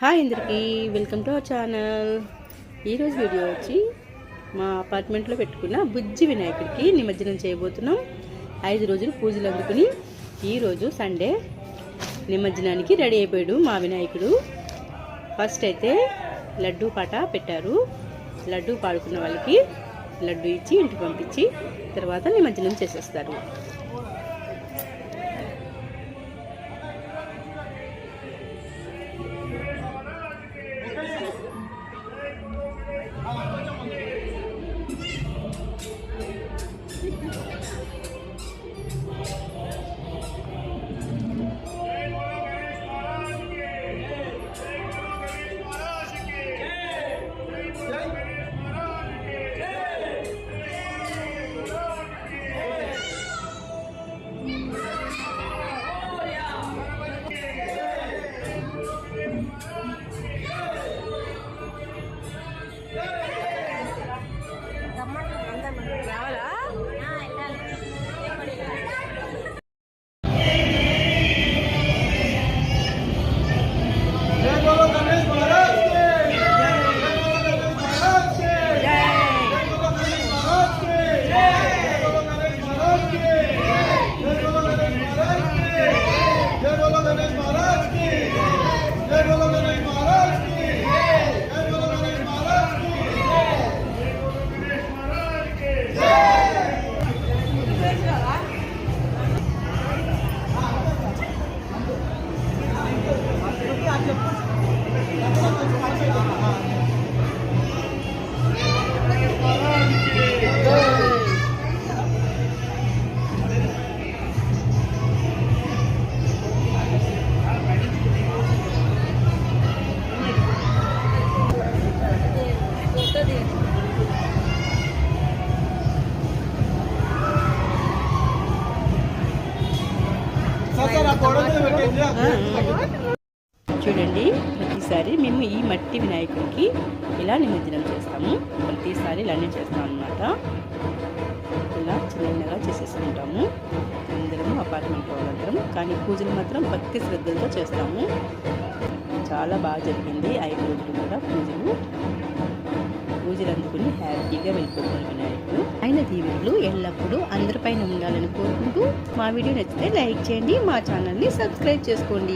Hi అందరికీ welcome to our channel. ఈరోజు video వచ్చి మా అపార్ట్మెంట్లో పెట్టుకున్న బుజ్జి వినాయకుడికి నిమజ్జనం చేయబోతున్నాం. ఐదు రోజులు పూజలు అందుకుని ఈరోజు సండే నిమజ్జనానికి రెడీ అయిపోయాడు మా వినాయకుడు. ఫస్ట్ అయితే లడ్డూ పాట పెట్టారు. లడ్డూ పాడుకున్న వాళ్ళకి లడ్డు ఇచ్చి ఇంటికి పంపించి తర్వాత నిమజ్జనం చేసేస్తారు. Ahora. చూడండి ప్రతిసారి మేము ఈ మట్టి వినాయకుడికి ఇలా నిమజ్జనం చేస్తాము. ప్రతిసారి ఇలానే చేస్తాం అనమాట ఇలా చిన్నగా చేసేసుకుంటాము. అందరము అపార్ట్మెంట్ వాళ్ళందరం కానీ పూజలు మాత్రం భక్తి శ్రద్ధలతో చేస్తాము. చాలా బాగా జరిగింది. ఐదు రోజులు కూడా పూజలు. పూజలు అందుకుని హ్యాపీగా వెళ్ళిపోతారు వినాయకుడు. ఆయన దీవెనలు ఎల్లప్పుడూ అందరిపైన ఉండాలని కోరుకుంటూ మా వీడియో నచ్చితే లైక్ చేయండి మా ఛానల్ని సబ్స్క్రైబ్ చేసుకోండి.